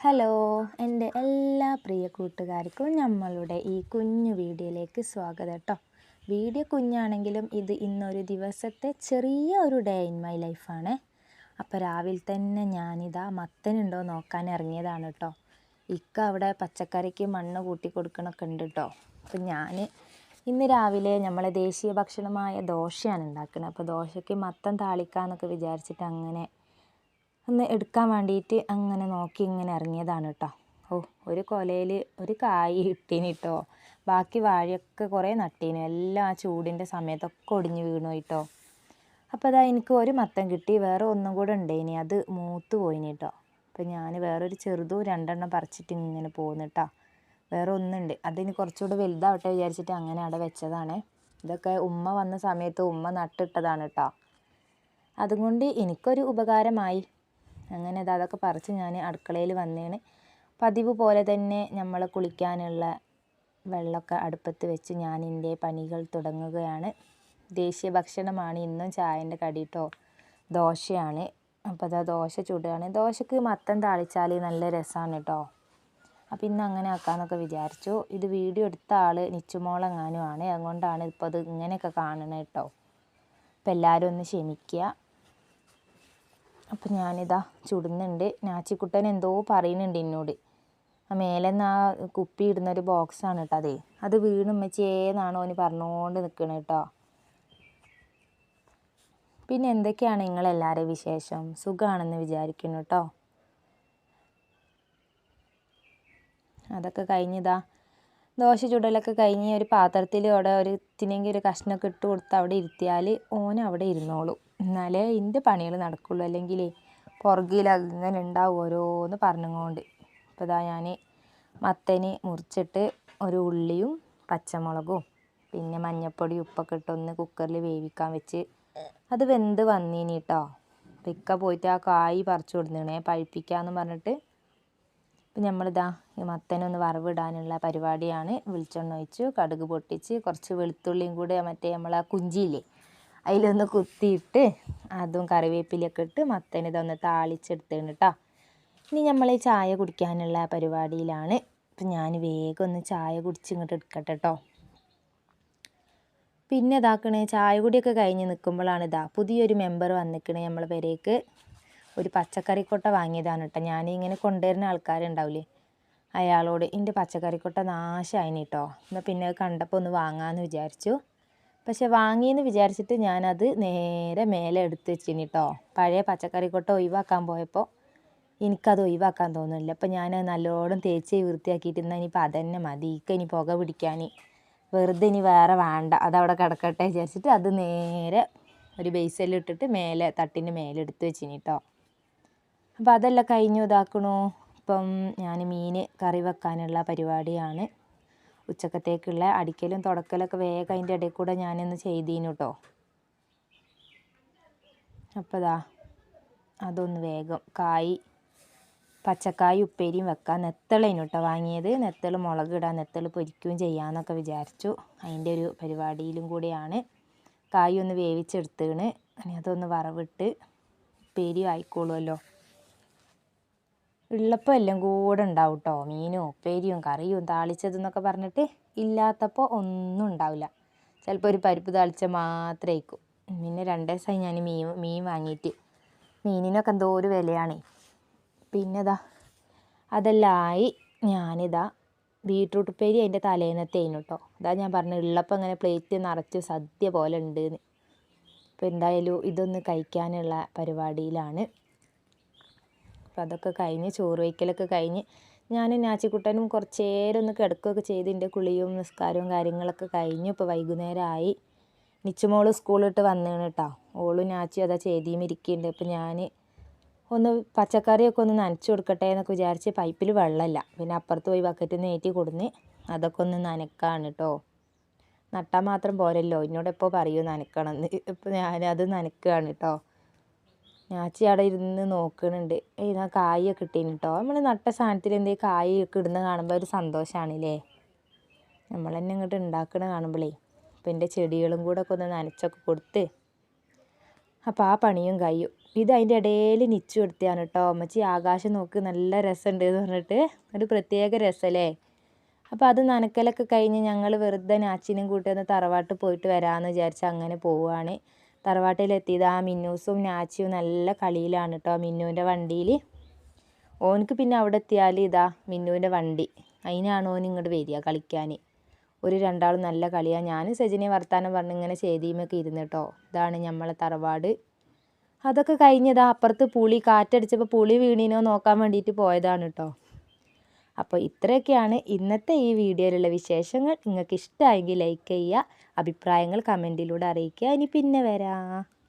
Hello എന്റെ എല്ലാ പ്രിയ കൂട്ടുകാർക്കും നമ്മളുടെ ഈ കുഞ്ഞു വീഡിയോയിലേക്ക് സ്വാഗതം കേട്ടോ വീഡിയോ കുഞ്ഞാണെങ്കിലും ഇത് ഇന്നൊരു ദിവസത്തെ ചെറിയ ഒരു ഡേ ഇൻ മൈ ലൈഫാണ് അപ്പോൾ രാവിലെ തന്നെ ഞാനിതാ മത്തനുണ്ടോ നോക്കാൻ ഇറങ്ങിയതാണ് കേട്ടോ ഇക്ക അവിടെ പച്ചക്കറിക്ക് മണ്ണ് കൂട്ടി കൊടുക്കണമൊക്കെ ഉണ്ട് കേട്ടോ അപ്പം ഞാൻ ഇന്ന് രാവിലെ നമ്മളെ ദേശീയ ഭക്ഷണമായ ദോശയാണ് ഉണ്ടാക്കുന്നത് അപ്പോൾ ദോശയ്ക്ക് മത്തം താളിക്കാന്നൊക്കെ വിചാരിച്ചിട്ട് അങ്ങനെ ഒന്ന് എടുക്കാൻ വേണ്ടിയിട്ട് അങ്ങനെ നോക്കി ഇങ്ങനെ ഇറങ്ങിയതാണ് കേട്ടോ. ഓ ഒരു കൊലയിൽ ഒരു കായ് ഇട്ടീന് കേട്ടോ. ബാക്കി വാഴയൊക്കെ കുറേ നട്ടീന്. എല്ലാം ആ ചൂടിന്റെ സമയത്തൊക്കെ ഒടിഞ്ഞു വീണു കേട്ടോ. അപ്പോൾ അതാ എനിക്ക് ഒരു മത്തം കിട്ടി വേറെ ഒന്നും കൂടെ ഉണ്ടേനി. അത് മൂത്ത് പോയിന് കേട്ടോ. അപ്പോൾ ഞാൻ വേറൊരു ചെറുതും രണ്ടെണ്ണം പറിച്ചിട്ട് ഇങ്ങനെ പോകുന്നു കേട്ടോ. വേറെ ഒന്നുണ്ട്. അതിന് കുറച്ചുകൂടെ വലുതാവട്ടെ വിചാരിച്ചിട്ട് അങ്ങനെ അവിടെ വെച്ചതാണ്. ഇതൊക്കെ ഉമ്മ വന്ന സമയത്ത് ഉമ്മ നട്ടിട്ടതാണ് കേട്ടോ. അതുകൊണ്ട് എനിക്കൊരു ഉപകാരമായി. അങ്ങനെ അത് അതൊക്കെ പറിച്ച് ഞാൻ അടുക്കളയിൽ വന്നേണ്. പതിവ് പോലെ തന്നെ നമ്മൾ കുളിക്കാനുള്ള വെള്ളമൊക്കെ അടുപ്പത്ത് വെച്ച് ഞാൻ എന്റെ പണികൾ തുടങ്ങുകയാണ്. ദേശീയ ഭക്ഷണമാണ് ഇന്നും ചായന്റെ കടി കേട്ടോ ദോശയാണ്. അപ്പോൾ അതാ ദോശ ചുടുകയാണ്. ദോശക്ക് മത്തം താളിച്ചാൽ നല്ല രസമാണ് കേട്ടോ അപ്പം ഇന്ന് അങ്ങനെ ആക്കാമെന്നൊക്കെ വിചാരിച്ചു. ഇത് വീഡിയോ എടുത്ത ആൾ നിച്ചുമോളെങ്ങാനും ആണ്. അതുകൊണ്ടാണ് ഇപ്പോൾ അത് ഇങ്ങനെയൊക്കെ കാണണത് കേട്ടോ അപ്പോൾ എല്ലാവരും ഒന്ന് ക്ഷമിക്കുക അപ്പം ഞാനിതാ ചുടുന്നുണ്ട്. നാച്ചിക്കുട്ടൻ എന്തോ പറയുന്നുണ്ട് എന്നോട് ആ മേലെന്ന് ആ കുപ്പി ഇടുന്നൊരു ബോക്സാണ് കേട്ടോ അതേ. അത് വീണ് ഉമ്മച്ചേന്നാണോ ഓന് പറഞ്ഞുകൊണ്ട് നിൽക്കണേ കേട്ടോ പിന്നെ എന്തൊക്കെയാണ് നിങ്ങളെല്ലാവരും വിശേഷം? സുഖമാണെന്ന് വിചാരിക്കുന്നു കേട്ടോ അതൊക്കെ കഴിഞ്ഞിതാ. ദോശ ചുടലൊക്കെ കഴിഞ്ഞ് ഒരു പാത്രത്തിൽ അവിടെ ഒരു തിനെങ്കിൽ ഒരു കഷ്ണമൊക്കെ ഇട്ട് കൊടുത്ത് അവിടെ ഇരുത്തിയാൽ ഓൻ അവിടെ ഇരുന്നോളും. എന്നാലേ എന്റെ പണികൾ നടക്കുള്ളൂ. അല്ലെങ്കിൽ പുറകിൽ അങ്ങനെ ഉണ്ടാവും ഓരോന്ന് പറഞ്ഞുകൊണ്ട് അപ്പോൾ ഇതാ ഞാൻ മത്തന് മുറിച്ചിട്ട് ഒരു ഉള്ളിയും പച്ചമുളകും പിന്നെ മഞ്ഞപ്പൊടി ഉപ്പൊക്കെ ഇട്ടൊന്ന് കുക്കറിൽ വേവിക്കാൻ വെച്ച് അത് വെന്ത് വന്നീനി കേട്ടോ ഇക്ക പോയിട്ട് ആ കായ് പറിച്ചു കൊടുത്തിണേ പഴുപ്പിക്കാന്ന് പറഞ്ഞിട്ട് ഇപ്പം നമ്മളിതാ ഈ മത്തനൊന്ന് വറവിടാനുള്ള പരിപാടിയാണ്. വെളിച്ചെണ്ണ ഒഴിച്ച് കടുക് പൊട്ടിച്ച് കുറച്ച് വെളുത്തുള്ളിയും കൂടെ മറ്റേ നമ്മളെ കുഞ്ചിയില്ലേ അതിലൊന്ന് കുത്തിയിട്ട് അതും കറിവേപ്പിലൊക്കെ ഇട്ട് മത്തന് ഇതൊന്ന് താളിച്ചെടുത്തേണ് കേട്ടോ ഇനി നമ്മൾ ഈ ചായ കുടിക്കാനുള്ള പരിപാടിയിലാണ്. അപ്പം ഞാൻ വേഗം ഒന്ന് ചായ കുടിച്ച് ഇങ്ങോട്ട് എടുക്കട്ടെ കേട്ടോ പിന്നെ ഇതാക്കണേ ചായ കുടിയൊക്കെ കഴിഞ്ഞ് നിൽക്കുമ്പോഴാണ് ഇതാ പുതിയൊരു മെമ്പർ വന്നിക്കണേ നമ്മളെ പേരേക്ക്. ഒരു പച്ചക്കറിക്കൊട്ട വാങ്ങിയതാണ് കേട്ടോ ഞാനിങ്ങനെ കൊണ്ടുവരുന്ന ആൾക്കാരുണ്ടാവില്ലേ അയാളോട് എന്റെ പച്ചക്കറിക്കൊട്ട നാശമായിന് കേട്ടോ എന്നാൽ പിന്നെ കണ്ടപ്പോൾ ഒന്ന് വാങ്ങാമെന്ന് വിചാരിച്ചു. പക്ഷെ വാങ്ങിയെന്ന് വിചാരിച്ചിട്ട് ഞാനത് നേരെ മേലെ എടുത്ത് വെച്ചിന് കേട്ടോ പഴയ പച്ചക്കറി കൊട്ട ഒഴിവാക്കാൻ പോയപ്പോൾ എനിക്കത് ഒഴിവാക്കാൻ തോന്നുന്നില്ല. അപ്പോൾ ഞാൻ നല്ലോണം തേച്ച് വൃത്തിയാക്കിയിട്ട് എന്നാൽ ഇനിയിപ്പോൾ അതന്നെ മതി. ഇക്ക ഇനി പുക പിടിക്കാൻ വെറുതെ ഇനി വേറെ വേണ്ട. അതവിടെ കിടക്കട്ടെ വിചാരിച്ചിട്ട് അത് നേരെ ഒരു ബേസിൽ ഇട്ടിട്ട് മേലെ തട്ടിന്റെ മേലെ എടുത്ത് വെച്ചിന് കേട്ടോ അപ്പോൾ അതെല്ലാം കഴിഞ്ഞു. ഇതാക്കണു. ഇപ്പം ഞാൻ മീൻ കറി വെക്കാനുള്ള പരിപാടിയാണ്. ഉച്ചക്കത്തേക്കുള്ള അടിക്കലും തുടക്കലൊക്കെ വേഗം അതിന്റെ ഇടയിൽ കൂടെ ഞാനൊന്ന് ചെയ്തീനു കേട്ടോ അപ്പോൾ ഇതാ അതൊന്ന് വേഗം കായ് പച്ചക്കായ് ഉപ്പേരിയും വെക്കാം. നെത്തളേനു കേട്ടോ വാങ്ങിയത്. നെത്തൾ മുളക് ഇടാൻ നെത്തൾ പൊരിക്കുകയും ചെയ്യാമെന്നൊക്കെ വിചാരിച്ചു. അതിന്റെ ഒരു പരിപാടിയിലും കൂടിയാണ്. കായ് ഒന്ന് വേവിച്ചെടുത്തേണ്. അതൊന്ന് വറവിട്ട് ഉപ്പേരി ആയിക്കോളുമല്ലോ ഉള്ളപ്പോൾ എല്ലാം കൂടെ ഉണ്ടാവും കേട്ടോ മീനും ഉപ്പേരിയും കറിയും താളിച്ചതെന്നൊക്കെ പറഞ്ഞിട്ട് ഇല്ലാത്തപ്പോൾ ഒന്നും ഉണ്ടാവില്ല. ചിലപ്പോൾ ഒരു പരിപ്പ് താളിച്ച മാത്രമേ ആയിക്കും. പിന്നെ രണ്ട് ദിവസമായി ഞാൻ മീൻ മീൻ വാങ്ങിയിട്ട് മീനിനൊക്കെ എന്തോ ഒരു വിലയാണ്. പിന്നെ ഇതാ അതെല്ലാം ആയി ഞാനിതാ ബീട്രൂട്ട് ഉപ്പേരി അതിന്റെ തലേന്നത്തേനു കേട്ടോ അതാ ഞാൻ പറഞ്ഞ ഉള്ളപ്പോൾ ഇങ്ങനെ പ്ലേറ്റ് നിറച്ച് സദ്യ പോലെ ഉണ്ട് അപ്പോൾ എന്തായാലും ഇതൊന്ന് കഴിക്കാനുള്ള പരിപാടിയിലാണ്. അപ്പോൾ അതൊക്കെ കഴിഞ്ഞ് ചോറ് വയ്ക്കലൊക്കെ കഴിഞ്ഞ് ഞാൻ നാച്ചിക്കുട്ടനും കുറച്ച് നേരം ഒന്ന് കിടക്കുകയൊക്കെ ചെയ്ത് എന്റെ കുളിയും നിസ്കാരവും കാര്യങ്ങളൊക്കെ കഴിഞ്ഞു. ഇപ്പോൾ വൈകുന്നേരമായി. നിച്ചുമോൾ സ്കൂളിട്ട് വന്നേണ് കേട്ടോ. ഓളും നാച്ചി അതാ ചെയ്തിയും ഇരിക്കുന്നുണ്ട് അപ്പോൾ ഞാൻ ഒന്ന് പച്ചക്കറിയൊക്കെ ഒന്ന് നനച്ചു കൊടുക്കട്ടെ എന്നൊക്കെ വിചാരിച്ച് പൈപ്പിൽ വെള്ളമില്ല. പിന്നെ അപ്പുറത്ത് പോയി ബക്കറ്റിൽ നിന്ന് ഏറ്റി കൊടുന്ന് അതൊക്കെ ഒന്ന് നനക്കാണ് കേട്ടോ. നട്ടാൽ മാത്രം പോരല്ലോ. എന്നോട് എപ്പോൾ പറയൂ നനക്കണം എന്ന് ഇപ്പോൾ ഞാനത് നനക്കുകയാണ് കേട്ടോ. ഞാച്ചി അവിടെ ഇരുന്ന് നോക്കുന്നുണ്ട് ഇതാ കായൊക്കെ ഇട്ടീന് കേട്ടോ നമ്മൾ നട്ട സാധനത്തിൽ എന്തേ കായൊക്കെ ഇടുന്ന കാണുമ്പോൾ ഒരു സന്തോഷമാണല്ലേ നമ്മൾ തന്നെ ഇങ്ങോട്ട് ഉണ്ടാക്കണ കാണുമ്പോഴേ അപ്പോൾ എന്റെ ചെടികളും കൂടെ ഒക്കെ ഒന്ന് നനച്ചൊക്കെ കൊടുത്ത്. അപ്പോൾ ആ പണിയും കഴിയും. ഇത് അതിന്റെ ഇടയിൽ നിച്ചു കൊടുത്തതാണ് കേട്ടോ അമ്മച്ചി ആകാശം നോക്ക് നല്ല രസമുണ്ട് എന്ന് പറഞ്ഞിട്ട്. ഒരു പ്രത്യേക രസമല്ലേ അപ്പോൾ അത് നനക്കലൊക്കെ കഴിഞ്ഞ് ഞങ്ങൾ വെറുതെ നാച്ചിനും കൂട്ടി ഒന്ന് തറവാട്ട് പോയിട്ട് വരാമെന്ന് വിചാരിച്ച് അങ്ങനെ പോവുകയാണ് തറവാട്ടിലെത്തിയത് ആ മിന്നൂസും നാച്ചിയും നല്ല കളിയിലാണ് കേട്ടോ മിന്നുവിന്റെ വണ്ടിയിൽ ഓനക്ക് പിന്നെ അവിടെ എത്തിയാൽ ഇതാ മിന്നുവിന്റെ വണ്ടി. അതിനാണ് ഓൻ ഇങ്ങോട്ട് വരിക കളിക്കാൻ ഒരു രണ്ടാളും നല്ല കളിയാണ് ഞാൻ സജിനെ വർത്താനം പറഞ്ഞ് ഇങ്ങനെ ചെയ്തിമൊക്കെ ഇരുന്ന് കേട്ടോ ഇതാണ് നമ്മളെ തറവാട്. അതൊക്കെ കഴിഞ്ഞതാ അപ്പുറത്ത് പുളി കാറ്റടിച്ചപ്പോൾ പുളി വീണിനോ നോക്കാൻ വേണ്ടിയിട്ട് പോയതാണ് കേട്ടോ അപ്പോൾ ഇത്രയൊക്കെയാണ് ഇന്നത്തെ ഈ വീഡിയോയിലുള്ള വിശേഷങ്ങൾ. നിങ്ങൾക്ക് ഇഷ്ടമായെങ്കിൽ ലൈക്ക് ചെയ്യുക അഭിപ്രായങ്ങൾ കമന്റിലൂടെ അറിയിക്കുക. ഇനി പിന്നെ വരാം.